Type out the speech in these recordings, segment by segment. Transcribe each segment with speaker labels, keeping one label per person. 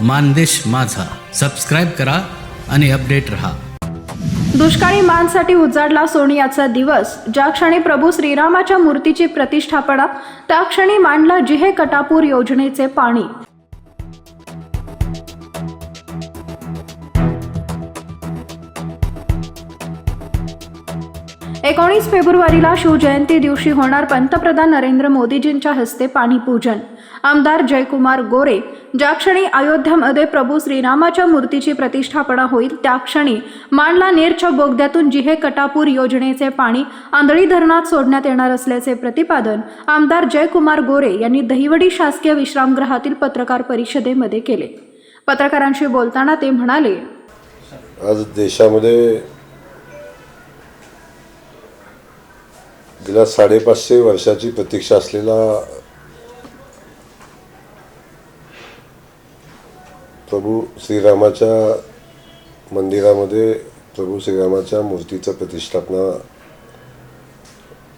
Speaker 1: मानदेश माझा. सबस्क्राईब करा आणि अपडेट रहा.
Speaker 2: दुष्काळी मानसाठी उजाडला सोनियाचा दिवस. ज्या क्षणी प्रभू श्रीरामाच्या मूर्तीची प्रतिष्ठापना त्या क्षणी मांडला जिहे कटापूर योजनेचे पाणी. एकोणीस फेब्रुवारीला शिवजयंती दिवशी होणार पंतप्रधान नरेंद्र मोदीजींच्या हस्ते पाणीपूजन. आमदार जयकुमार गोरे. ज्या क्षणी अयोध्यामध्ये प्रभू श्रीरामाच्या मूर्तीची प्रतिष्ठापना होईल त्या क्षणी मांडला नेरच्या बोगद्यातून जिहे कटापूर योजनेचे पाणी आंधळी धरणात सोडण्यात येणार असल्याचे प्रतिपादन आमदार जयकुमार गोरे यांनी दहिवडी शासकीय विश्रामगृहातील पत्रकार परिषदेमध्ये केले. पत्रकारांशी बोलताना ते म्हणाले
Speaker 3: आज देशामध्ये गेल्या साडेपाचशे वर्षाची प्रतीक्षा असलेला प्रभू श्रीरामाच्या मंदिरामध्ये प्रभू श्रीरामाच्या मूर्तीचं प्रतिष्ठापना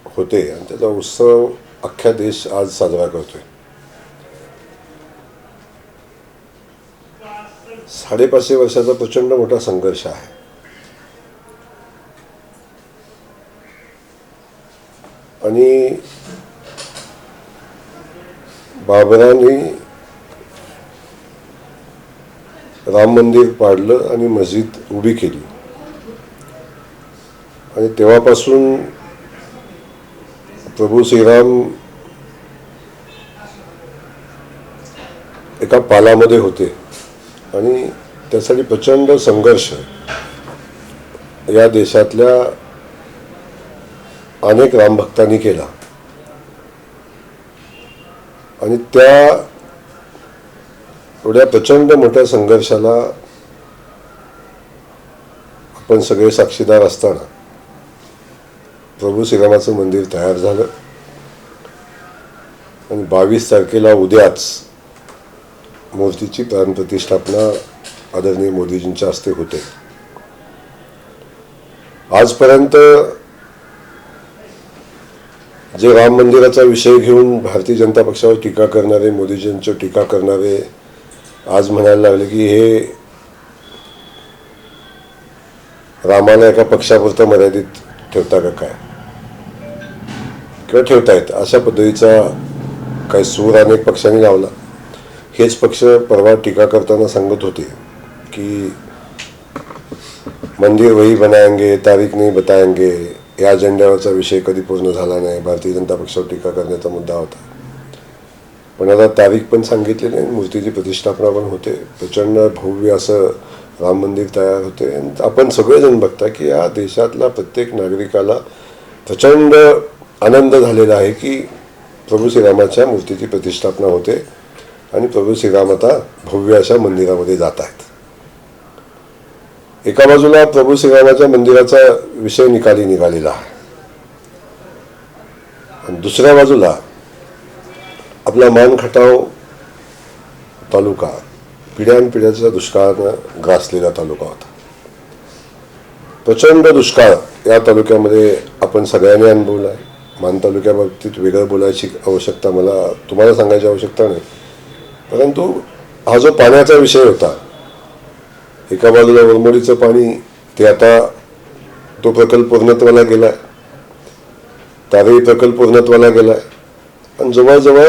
Speaker 3: होते आणि त्याचा उत्सव अख्ख्या देश आज साजरा करतोय. साडेपाचशे वर्षाचा प्रचंड मोठा संघर्ष आहे. आणि बाबरांनी राम मंदिर पाडलं आणि मस्जिद उभी केली. आणि तेव्हापासून प्रभू श्रीराम एका पालामध्ये होते. आणि त्यासाठी प्रचंड संघर्ष. या देशातल्या अनेक रामभक्तांनी केला. आणि त्या एवढ्या प्रचंड मोठ्या संघर्षाला आपण सगळे साक्षीदार असताना प्रभू श्रीरामाचं मंदिर तयार झालं. आणि बावीस तारखेला उद्याच मूर्तीची प्राणप्रतिष्ठापना आदरणीय मोदीजींच्या हस्ते होते. आजपर्यंत जे राम मंदिराचा विषय घेऊन भारतीय जनता पक्षावर टीका करणारे मोदीजींची टीका करणारे आज म्हणायला लागले की हे रामाला एका पक्षापुरतं मर्यादित ठेवता का काय? किंवा ठेवतायत अशा पद्धतीचा काही सूर अनेक पक्षांनी लावला. हेच पक्ष परवा टीका करताना सांगत होते की मंदिर वही बनाएंगे तारीख नाही बताएंगे या अजेंड्यावरचा विषय कधी पूर्ण झाला नाही भारतीय जनता पक्षावर टीका करण्याचा मुद्दा होता. पण आता तारीख पण सांगितलेली आहे मूर्तीची प्रतिष्ठापना पण होते. प्रचंड भव्य असं राम मंदिर तयार होते. आणि आपण सगळेजण बघता की या देशातला प्रत्येक नागरिकाला प्रचंड आनंद झालेला आहे की प्रभू श्रीरामाच्या मूर्तीची प्रतिष्ठापना होते आणि प्रभू श्रीराम आता भव्य अशा मंदिरामध्ये जात आहेत. एका बाजूला प्रभू श्रीरामाच्या मंदिराचा विषय निकाली निघालेला आहे. आणि दुसऱ्या बाजूला आपला मान खटाव तालुका पिढ्यानपिढ्याचा दुष्काळानं ग्रासलेला तालुका होता. प्रचंड दुष्काळ या तालुक्यामध्ये आपण सगळ्यांनी अनुभवला आहे. मान तालुक्याबाबतीत वेगळं बोलायची आवश्यकता मला तुम्हाला सांगायची आवश्यकता नाही. परंतु हा जो पाण्याचा विषय होता एका बाजूला वरमोडीचं पाणी ते आता तो प्रकल्प पूर्णत्वाला गेलाय. तारही प्रकल्प पूर्णत्वाला गेलाय. आणि जवळजवळ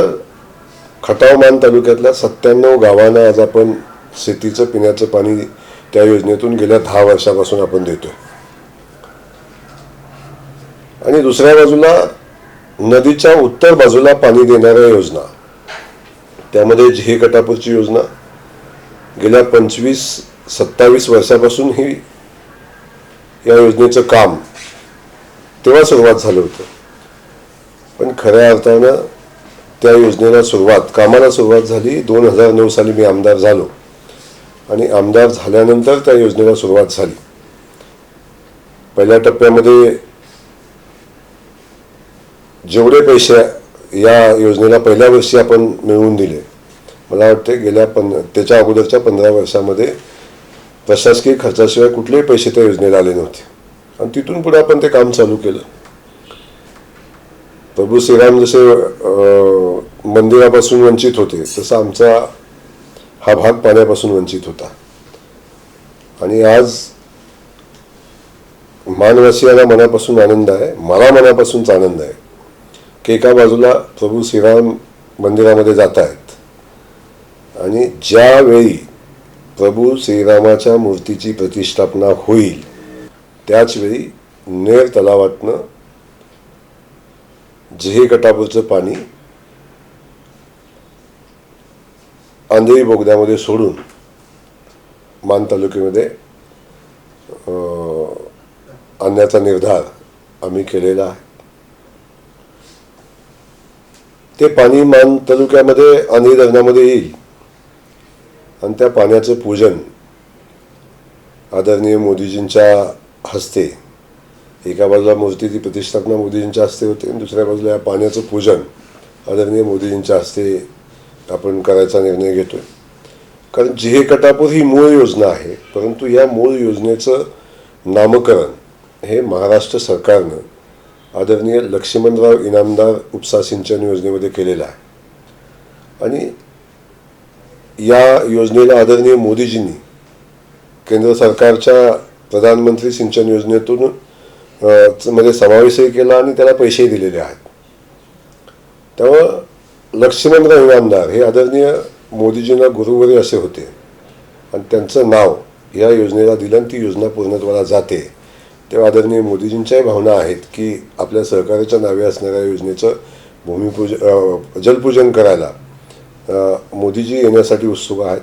Speaker 3: खटावमान तालुक्यातल्या सत्त्याण्णव गावांना आज आपण शेतीचं पिण्याचं पाणी त्या योजनेतून गेल्या दहा वर्षापासून आपण देतोय. आणि दुसऱ्या बाजूला नदीच्या उत्तर बाजूला पाणी देणाऱ्या योजना. त्यामध्ये झे कटापूरची योजना. गेल्या पंचवीस सत्तावीस वर्षापासून ही या योजनेचं काम तेव्हा सुरुवात झालं होतं. पण खऱ्या अर्थानं त्या योजनेला सुरुवात कामाला सुरुवात झाली. दोन हजार नऊ साली मी आमदार झालो. आणि आमदार झाल्यानंतर त्या योजनेला सुरुवात झाली. पहिल्या टप्प्यामध्ये जेवढे पैसे या योजनेला पहिल्या वर्षी आपण मिळवून दिले मला वाटते गेल्या पं त्याच्या अगोदरच्या पंधरा वर्षामध्ये प्रशासकीय खर्चाशिवाय कुठलेही पैसे त्या योजनेला आले नव्हते. आणि तिथून पुढे आपण ते काम चालू केलं. प्रभू श्रीराम जसे मंदिरापासून वंचित होते. तसा आमचा हा भाग पाण्यापासून वंचित होता. आणि आज मानवासियाला मनापासून आनंद आहे. मला मनापासूनच आनंद आहे की एका बाजूला प्रभू श्रीराम मंदिरामध्ये जात आहेत आणि ज्यावेळी प्रभू श्रीरामाच्या मूर्तीची प्रतिष्ठापना होईल त्याचवेळी नेर तलावातनं जिहे गटापूरचं पाणी आंधळी बोगद्यामध्ये सोडून मान तालुक्यामध्ये आणण्याचा निर्धार आम्ही केलेला आहे. ते पाणी मान तालुक्यामध्ये आंधळी धरणामध्ये येईल. आणि त्या पाण्याचं पूजन आदरणीय मोदीजींच्या हस्ते एका बाजूला मूर्तीची प्रतिष्ठापना मोदीजींच्या हस्ते होते आणि दुसऱ्या बाजूला या पाण्याचं पूजन आदरणीय मोदीजींच्या हस्ते आपण करायचा निर्णय घेतोय. कारण जिहे कटापूर ही मूळ योजना आहे परंतु या मूळ योजनेचं नामकरण हे महाराष्ट्र सरकारनं आदरणीय लक्ष्मणराव इनामदार उपसा सिंचन योजनेमध्ये केलेलं आहे. आणि या योजनेला आदरणीय मोदीजींनी केंद्र सरकारच्या प्रधानमंत्री सिंचन योजनेतून मध्ये समावेशही केला आणि त्याला पैसेही दिलेले आहेत. त्यामुळं लक्ष्मणराव इनामदार हे आदरणीय मोदीजींना गुरुवरी असे होते. आणि त्यांचं नाव या योजनेला दिलं आणि ती योजना पूर्णत्वाला जाते. तेव्हा आदरणीय मोदीजींच्याही भावना आहेत की आपल्या सहकार्याच्या नावे असणाऱ्या योजनेचं भूमिपूज जलपूजन करायला मोदीजी येण्यासाठी उत्सुक आहेत.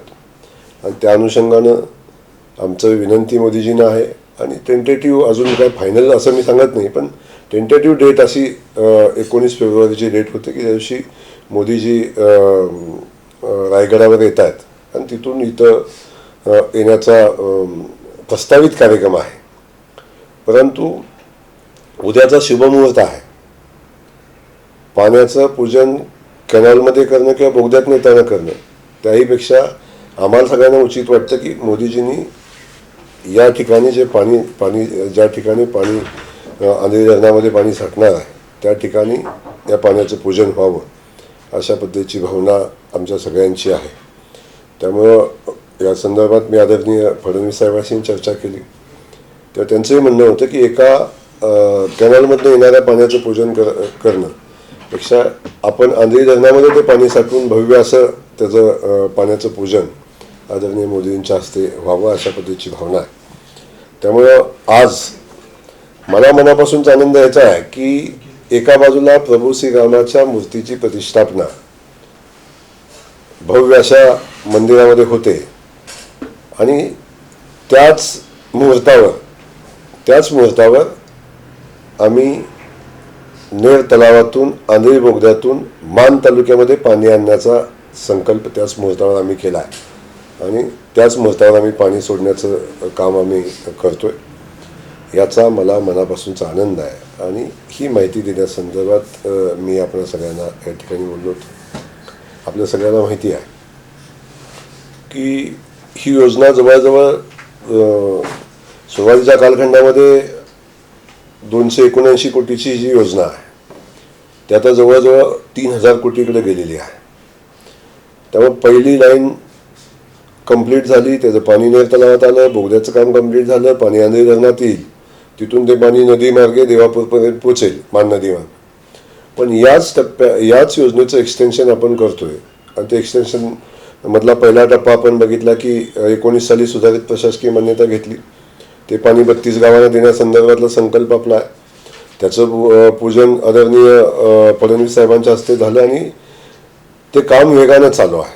Speaker 3: आणि त्या अनुषंगानं आमचं विनंती मोदीजींना आहे. आणि टेंटेटिव्ह अजून काय फायनल असं मी सांगत नाही पण टेंटेटिव्ह डेट अशी एकोणीस फेब्रुवारीची डेट होते की त्या दिवशी मोदीजी रायगडावर येत आहेत आणि तिथून इथं येण्याचा प्रस्तावित कार्यक्रम आहे. परंतु उद्याचा शुभमुहूर्त आहे. पाण्याचं पूजन कॅनॉलमध्ये करणं किंवा बोगद्यात नेताना करणं त्याहीपेक्षा आम्हाला सगळ्यांना उचित वाटतं की मोदीजींनी या ठिकाणी जे पाणी पाणी ज्या ठिकाणी पाणी अ, आंधळी धरणामध्ये पाणी साठणार आहे त्या ठिकाणी या पाण्याचं पूजन व्हावं. अशा पद्धतीची भावना आमच्या सगळ्यांची आहे. त्यामुळं या संदर्भात मी आदरणीय फडणवीस साहेबांशी चर्चा केली. तेव्हा त्यांचंही म्हणणं होतं की एका कॅनलमधनं येणाऱ्या पाण्याचं पूजन कर करणं पेक्षा आपण आंधळी धरणामध्ये ते पाणी साठवून भव्य असं त्याचं पाण्याचं पूजन आदरणीय मोदींच्या हस्ते व्हावं अशा पद्धतीची भावना आहे. त्यामुळं आज मला मनापासूनच आनंद याचा आहे की एका बाजूला प्रभू श्रीरामाच्या मूर्तीची प्रतिष्ठापना. भव्य अशा मंदिरामध्ये होते. आणि त्याच मुहूर्तावर त्याच मुहूर्तावर आम्ही नेर तलावातून आंधळी बोगद्यातून मान तालुक्यामध्ये पाणी आणण्याचा संकल्प त्याच मुहूर्तावर आम्ही केला आहे आणि त्याच मुहूर्तावर आम्ही पाणी सोडण्याचं काम आम्ही करतो आहे याचा मला मनापासूनचा आनंद आहे. आणि ही माहिती देण्यासंदर्भात मी आपल्या सगळ्यांना या ठिकाणी बोललो होतो. आपल्या सगळ्यांना माहिती आहे की ही योजना जवळजवळ सुरुवातीच्या कालखंडामध्ये दोनशे एकोणऐंशी कोटीची जी योजना आहे. ती आता जवळजवळ तीन हजार कोटीकडे गेलेली आहे. त्यामुळे पहिली लाईन कंप्लीट झाली त्याचं पाणी नेर तलावात आलं बोगद्याचं काम कंप्लीट झालं पाणी आंधळी धरणात येईल. तिथून ते पाणी नदीमार्गे देवापूरपर्यंत पोचेल मान नदीवर पण याच टप्प्या याच योजनेचं एक्सटेन्शन आपण करतोय. आणि ते एक्सटेन्शन मधला पहिला टप्पा आपण बघितला की एकोणीस साली सुधारित प्रशासकीय मान्यता घेतली. ते पाणी बत्तीस गावांना देण्यासंदर्भातला संकल्प आपला आहे. त्याचं पूजन आदरणीय फडणवीस साहेबांच्या हस्ते झालं आणि ते काम वेगानं चालू आहे.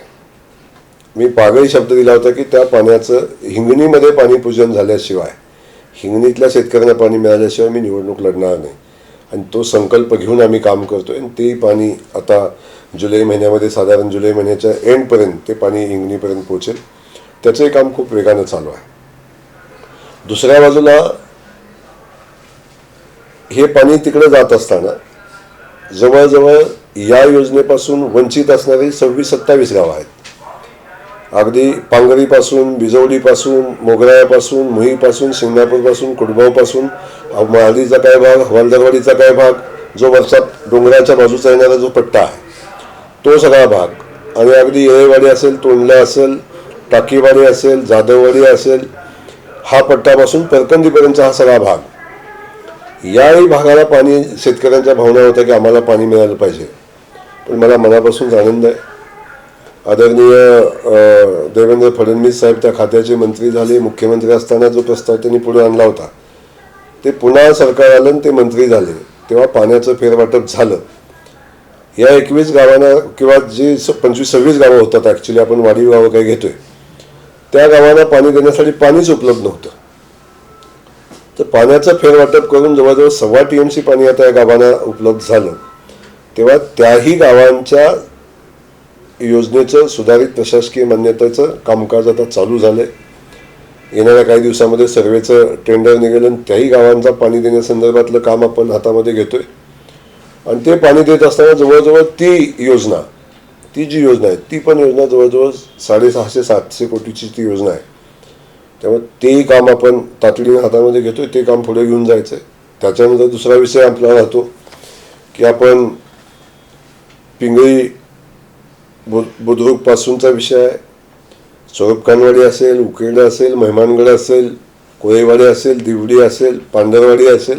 Speaker 3: मी पागळी शब्द दिला होता की त्या पाण्याचं हिंगणीमध्ये पाणी पूजन झाल्याशिवाय हिंगणीतल्या शेतकऱ्यांना पाणी मिळाल्याशिवाय मी निवडणूक लढणार नाही. आणि तो संकल्प घेऊन आम्ही काम करतोय आणि ते पाणी आता जुलै महिन्यामध्ये साधारण जुलै महिन्याच्या एंडपर्यंत ते पाणी हिंगणीपर्यंत पोहोचेल. त्याचंही काम खूप वेगानं चालू आहे. दुसऱ्या बाजूला हे पाणी तिकडे जात असताना जवळजवळ या योजनेपासून वंचित असणारी सव्वीस सत्तावीस गावं आहेत. अगदी पांगरीपासून बिजवडीपासून मोगरायापासून मुहीपासून सिंगापूरपासून कुडगावपासून महालीचा काय भाग हवालदरवाडीचा काय भाग जो वरचा डोंगराच्या बाजूचा येणारा जो पट्टा आहे तो सगळा भाग. आणि अगदी येळेवाडी असेल तोंडला असेल टाकीवाडी असेल जाधववाडी असेल हा पट्टापासून परकंदीपर्यंतचा हा सगळा भाग. याही भागाला पाणी शेतकऱ्यांच्या भावना होत्या की आम्हाला पाणी मिळालं पाहिजे. पण मला मनापासून आनंद आहे. आदरणीय देवेंद्र फडणवीस साहेब त्या खात्याचे मंत्री झाले मुख्यमंत्री असताना जो प्रस्ताव त्यांनी पुढे आणला होता ते पुन्हा सरकार आलं आणि ते मंत्री झाले. तेव्हा पाण्याचं फेरवाटप झालं. या एकवीस गावांना किंवा जे स- पंचवीस सव्वीस गावं होतात ॲक्च्युली आपण वाढीव गावं काही घेतोय त्या गावांना पाणी देण्यासाठी पाणीच उपलब्ध नव्हतं. तर पाण्याचं फेरवाटप करून जवळजवळ सव्वा टी एम सी पाणी आता या गावांना उपलब्ध झालं. तेव्हा त्याही गावांच्या योजनेचं सुधारित प्रशासकीय मान्यतेचं कामकाज आता चालू झालंय. येणाऱ्या काही दिवसामध्ये सर्वेचं टेंडर निघेल आणि त्याही गावांचा पाणी देण्यासंदर्भातलं काम आपण हातामध्ये घेतोय. आणि ते पाणी देत असताना जवळजवळ ती योजना ती जी योजना आहे ती पण योजना जवळजवळ साडेसहाशे सातशे कोटीची ती योजना आहे. त्यामुळे तेही काम आपण तातडीने हातामध्ये घेतोय ते काम पुढे घेऊन जायचं आहे त्याच्यानंतर दुसरा विषय आपला राहतो की आपण पिंगळी बु बुद्रुकपासूनचा विषय आहे. चोरपकानवाडी असेल उकेड असेल मेहमानगड असेल कोळेवाडी असेल दिवडी असेल पांढरवाडी असेल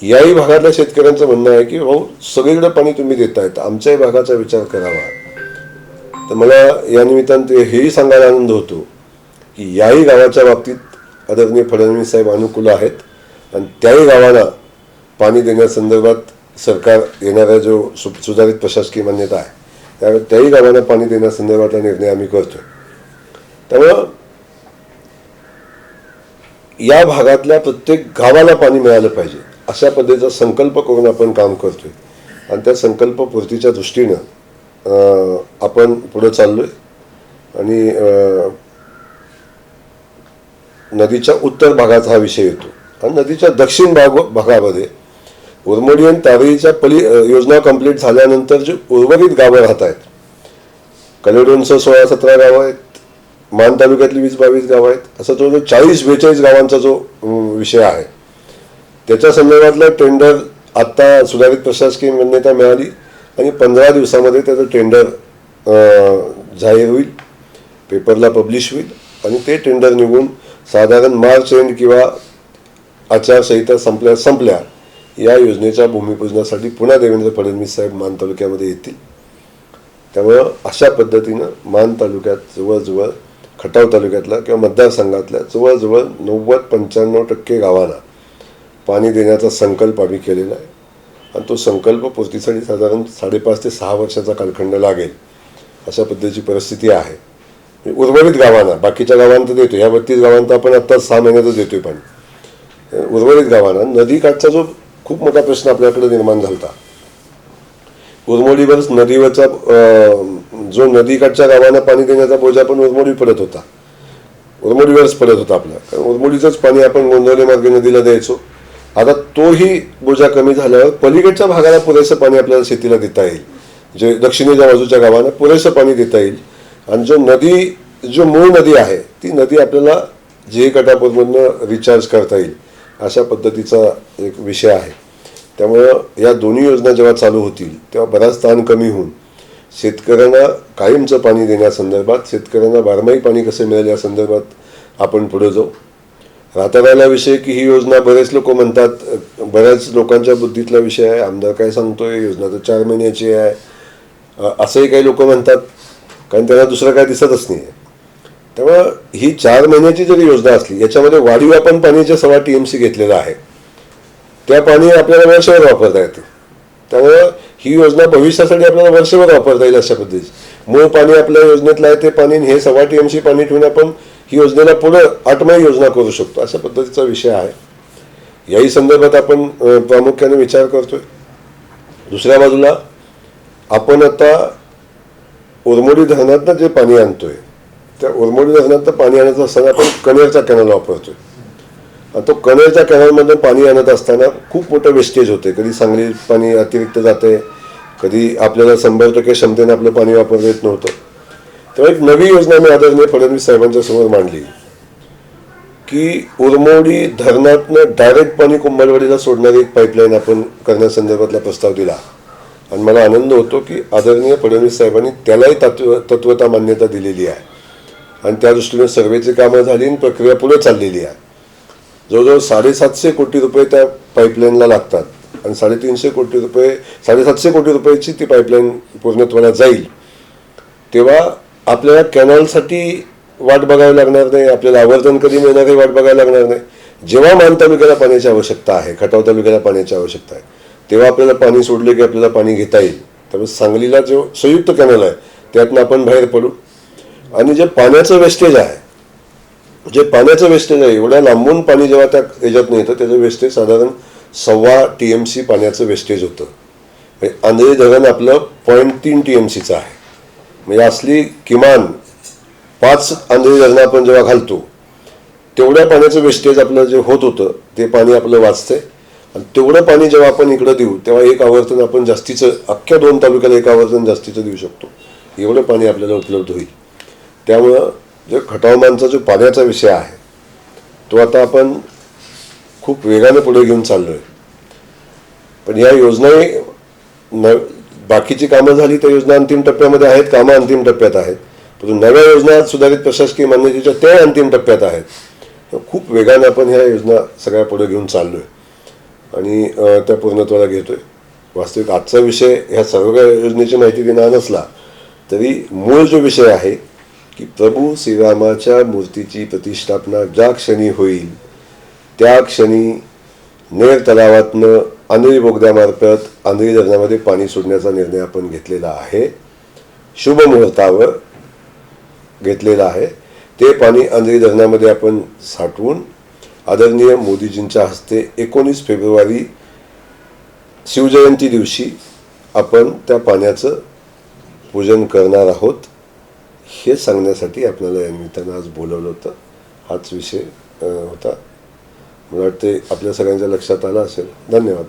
Speaker 3: याही भागातल्या शेतकऱ्यांचं म्हणणं आहे की भाऊ सगळीकडे पाणी तुम्ही देतायत. आमच्याही भागाचा विचार करावा. तर मला या निमित्तानं हेही सांगायला आनंद होतो की याही गावाच्या बाबतीत आदरणीय फडणवीस साहेब अनुकूल आहेत. आणि त्याही गावाला पाणी देण्यासंदर्भात सरकार येणारा जो सु सुधारित प्रशासकीय मान्यता आहे. त्यावेळी त्याही गावांना पाणी देण्यासंदर्भातला निर्णय आम्ही करतो. त्यामुळं या भागातल्या प्रत्येक गावाला पाणी मिळालं पाहिजे अशा पद्धतीचा संकल्प करून आपण काम करतोय. आणि त्या संकल्पपूर्तीच्या दृष्टीनं आपण आपण चाललो चाललोय. आणि नदीच्या उत्तर भागाचा हा विषय येतो. आणि नदीच्या दक्षिण भाग भागामध्ये उर्मोडियन आणि पली योजना कंप्लीट झाल्यानंतर जे उर्वरित गावं राहत आहेत कलेडोनचं सोळा सतरा गावं आहेत मान तालुक्यातली वीस बावीस गावं आहेत असं जो चाळीस बेचाळीस गावांचा जो विषय आहे त्याच्या संदर्भातलं टेंडर आत्ता सुधारित प्रशासकीय मान्यता मिळाली आणि पंधरा दिवसामध्ये त्याचं टेंडर जाहीर होईल पेपरला पब्लिश होईल आणि ते टेंडर निघून साधारण मार्च एंड किंवा आचारसंहिता संपल्या संपल्या. या योजनेच्या भूमिपूजनासाठी पुन्हा देवेंद्र फडणवीस साहेब मान तालुक्यामध्ये येतील. त्यामुळं अशा पद्धतीनं मान तालुक्यात जवळजवळ खटाव तालुक्यातल्या किंवा मतदारसंघातल्या जवळजवळ नव्वद पंच्याण्णव टक्के गावांना पाणी देण्याचा संकल्प आम्ही केलेला आहे. आणि तो संकल्प पूर्तीसाठी साधारण साडेपाच ते सहा वर्षाचा कालखंड लागेल अशा पद्धतीची परिस्थिती आहे. म्हणजे उर्वरित गावांना बाकीच्या गावांना तर देतो या बत्तीस गावांना आपण आत्ताच सहा महिन्यातच देतोय पाणी. उर्वरित गावांना नदीकाठचा जो खूप मोठा प्रश्न आपल्याकडे निर्माण झाला होता उरमोडीवरच नदीवरचा जो नदीकाठच्या गावांना पाणी देण्याचा बोजा पण उरमोडी पडत होता. उरमोडीवरच पडत होता आपला. कारण उरमोडीचंच पाणी आपण गोंदवले मार्गे नदीला द्यायचो. आता तोही बोजा कमी झाल्यावर पलीकडच्या भागाला पुरेसं पाणी आपल्याला शेतीला देता येईल. जे दक्षिणेच्या बाजूच्या गावांना पुरेसं पाणी देता येईल. आणि जो नदी जो मूळ नदी आहे ती नदी आपल्याला जे कटापूरमधनं रिचार्ज करता येईल. अशा पद्धतीचा एक विषय आहे. त्यामुळं या दोन्ही योजना जेव्हा चालू होतील तेव्हा बराच ताण कमी होऊन शेतकऱ्यांना कायमचं पाणी देण्यासंदर्भात शेतकऱ्यांना बारमाही पाणी कसं मिळेल या संदर्भात आपण पुढे जाऊ. राहता राहिला विषय की ही योजना बरेच लोक म्हणतात बऱ्याच लोकांच्या बुद्धीतला विषय आहे. आमदार काय सांगतोय? योजना तर चार महिन्याची आहे. असंही काही लोक म्हणतात कारण त्यांना दुसरं काय दिसतच नाही आहे तेव्हा ही चार महिन्याची जरी योजना असली याच्यामध्ये वाढीव आपण पाण्याच्या सव्वा टी एम सी घेतलेला आहे. त्या पाणी आपल्याला वर्षभर वापरता येतं. त्यामुळं ही योजना भविष्यासाठी आपल्याला वर्षभर वापरता येईल अशा पद्धतीची. मूळ पाणी आपल्या योजनेतलं आहे ते पाणी हे सव्वा टी एम सी पाणी ठेवून आपण ही योजनेला पुढं आठमाही योजना करू शकतो. अशा पद्धतीचा विषय आहे. याही संदर्भात आपण प्रामुख्याने विचार करतोय. दुसऱ्या बाजूला आपण आता उरमोडी धरणातनं जे पाणी आणतोय त्या उरमोडी धरणातनं पाणी आणत असताना आपण कनेरचा कॅनल वापरतो आणि तो कनेरच्या कॅनलमधून पाणी आणत असताना खूप मोठं वेस्टेज होते. कधी सांगली पाणी अतिरिक्त जाते कधी आपल्याला शंभर टक्के क्षमतेने आपलं पाणी वापरता येत नव्हतं. तेव्हा एक नवी योजना मी आदरणीय फडणवीस साहेबांच्या समोर मांडली की उरमोडी धरणातनं डायरेक्ट पाणी कुंभलवाडीला सोडणारी एक पाईपलाईन आपण करण्यासंदर्भातला प्रस्ताव दिला. आणि मला आनंद होतो की आदरणीय फडणवीस साहेबांनी त्यालाही तत्व तत्वता मान्यता दिलेली आहे. आणि त्या दृष्टीने सर्वेची कामं झाली आणि प्रक्रिया पुढे चाललेली आहे. जवळजवळ साडेसातशे कोटी रुपये त्या पाईपलाईनला लागतात. आणि साडेतीनशे कोटी रुपये साडेसातशे कोटी रुपयाची ती पाईपलाईन पूर्णत्वाला जाईल. तेव्हा आपल्याला कॅनॉलसाठी वाट बघावी लागणार नाही आपल्याला आवर्तन कधी मिळणार वाट बघायला लागणार नाही. जेव्हा मान तालुक्याला पाण्याची आवश्यकता आहे खटाव तालुक्याला पाण्याची आवश्यकता आहे तेव्हा आपल्याला पाणी सोडले की आपल्याला पाणी घेता येईल. त्यामुळे सांगलीला जो संयुक्त कॅनल आहे त्यातनं आपण बाहेर पडू. आणि जे पाण्याचं वेस्टेज आहे जे पाण्याचं वेस्टेज आहे एवढ्या लांबून पाणी जेव्हा त्या याच्यात येतं त्याचं वेस्टेज साधारण सव्वा टी एम सी पाण्याचं वेस्टेज होतं. म्हणजे आंधळी धरण आपलं पॉईंट तीन टी एम सीचं आहे. म्हणजे असली किमान पाच आंधळी धरणं आपण जेव्हा घालतो तेवढ्या पाण्याचं वेस्टेज आपलं जे होत होतं ते पाणी आपलं वाचतंय. आणि तेवढं पाणी जेव्हा आपण इकडं देऊ तेव्हा एक आवर्तन आपण जास्तीचं अख्ख्या दोन तालुक्याला एक आवर्तन जास्तीचं देऊ शकतो. एवढं पाणी आपल्याला उपलब्ध होईल. त्यामुळं जो खटावमानचा जो पाण्याचा विषय आहे तो आता आपण खूप वेगाने पुढे घेऊन चाललो आहे पण या योजनाही न बाकीची कामं झाली तर योजना अंतिम टप्प्यामध्ये आहेत कामं अंतिम टप्प्यात आहेत. परंतु नव्या योजना सुधारित प्रशासकीय मान्यतेच्या त्या अंतिम टप्प्यात आहेत. खूप वेगाने आपण ह्या योजना सगळ्या पुढे घेऊन चाललो आहे आणि त्या पूर्णत्वाला घेतो आहे वास्तविक आजचा विषय ह्या सर्व योजनेची माहिती देणार नसला तरी मूळ जो विषय आहे की प्रभू श्रीरामाच्या मूर्तीची प्रतिष्ठापना ज्या क्षणी होईल त्या क्षणी नेर तलावातनं आंधळी बोगद्यामार्फत आंधळी धरणामध्ये पाणी सोडण्याचा निर्णय आपण घेतलेला आहे. शुभ मुहूर्तावर घेतलेला आहे. ते पाणी आंधळी धरणामध्ये आपण साठवून आदरणीय मोदीजींच्या हस्ते एकोणीस फेब्रुवारी शिवजयंती दिवशी आपण त्या पाण्याचं पूजन करणार आहोत. हे सांगण्यासाठी आपल्याला या निमित्तानं आज बोलवलं होतं. हाच विषय होता. मला वाटते आपल्या सगळ्यांच्या लक्षात आला असेल. धन्यवाद.